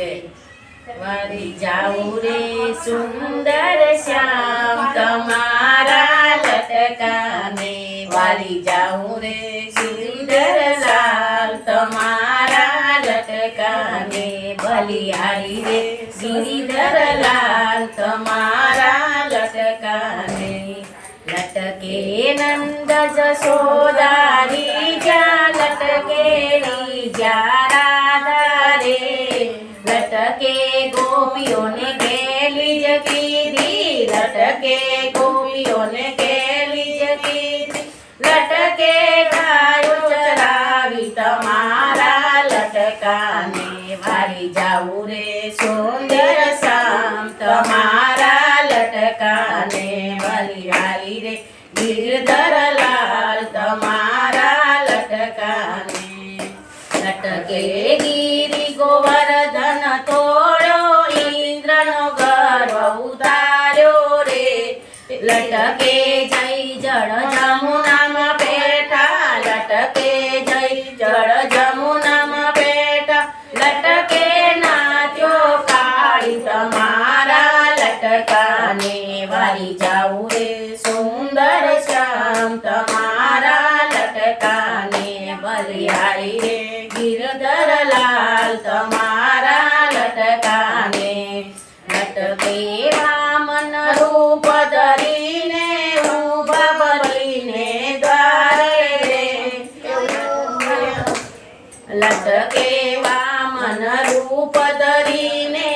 જય વારી જાઉં રે સુંદર શ્યામ, તમારા લટકાને વારી જાઉં રે સુંદર લાલ, તમારા લટકાને બલિહારી રે ગિરિધર લાલ, તમારા લટકાને લટકે નંદ જશોદારી જ્યાં લટકે જ્યાં લટકાને વાલી હારી રે. ગીરધર લાલ તમારા લટકાને. લટકે ગીરી ગોવર્ધન તોડ્યો ઇન્દ્રનો ગર્વ ઉતાર્યો રે. લટકે જય જળ જમુનામાં પેટા લટકે જય જળ લટકે વામન રૂપ ધરીને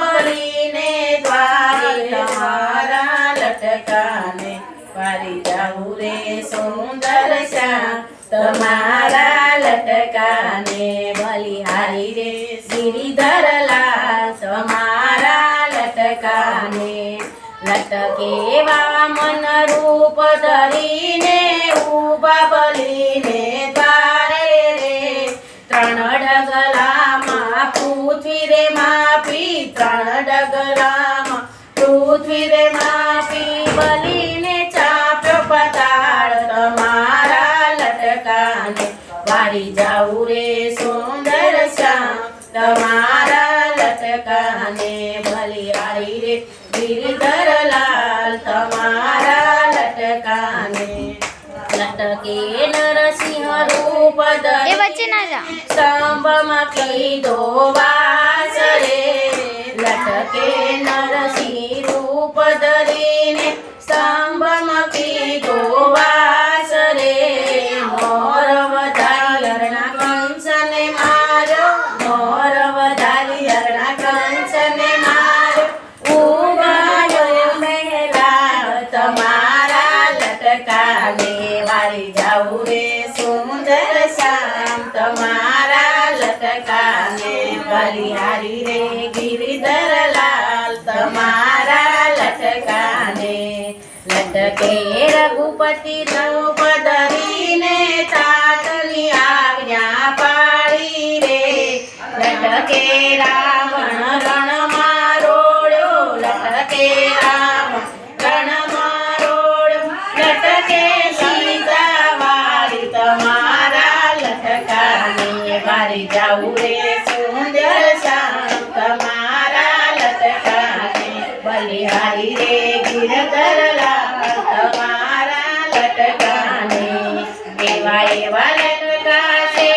બલીને દ્વારે તમારા લટકાને વારી જાઉં રે સુંદર શ્યામ. તમારા લટકાને બલિહારી રે શ્રીધર લાલ. તમારા લટકાને લટકે વામન રૂપ ધરીને ઊભા બલીને પૃથ્વી રે માપી ત્રણ ડગરામાં. પૃથ્વી રે માપી બલીને ચાપ્યો પતાળ તમારા લટકાને. વારી જાઉં રે સુંદર શ્યામ, તમારા લટકાને. બલિહારી રે ગિરધર નરસિંહ રૂપ એ વચ્ચે ના જા. સ્તંભમાં કીધો વાસ રે લટકે નરસિંહ રૂપ ધરીને સ્તંભમાં કીધો વાસ રે મોર વધારી હરણા કંસને માર્યો મોર વધારી હરણા કંસને માર્યો. ઉગાયો મહેલા તમારા બલિહારી રે ગિરિધર લાલ તમારા લટકાને લટકે રઘુપતિ નવ પધરીને તાતની આજ્ઞા પાડી રે લટકે રાવણ રણમાં રોડ્યો લટકે રાવણ રણમાં રોડ્યો લટકે સીતા વારી તમારા જાઉં રે બલિહારી રે ગિરધર તમારા લટકાને. એવા એવા લટકા છે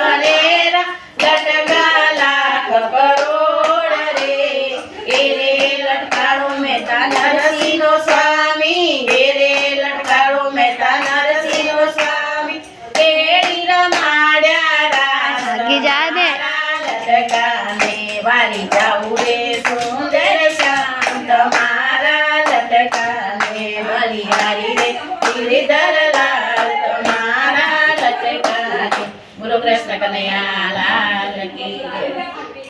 ગલેરા લટકા લાખ કરોડ રે લટકાળો મહેતા નરસિંહનો સ્વામી એ લટકાળો મહેતા નરસિંહનો સ્વામી. કેડી રમાડ્યા રાસ લટકાને વારી જાઉં બલિહારી રે ગિરિધર લાલ તમારા લટકાને બોલો કૃષ્ણ કનૈયા લાલ.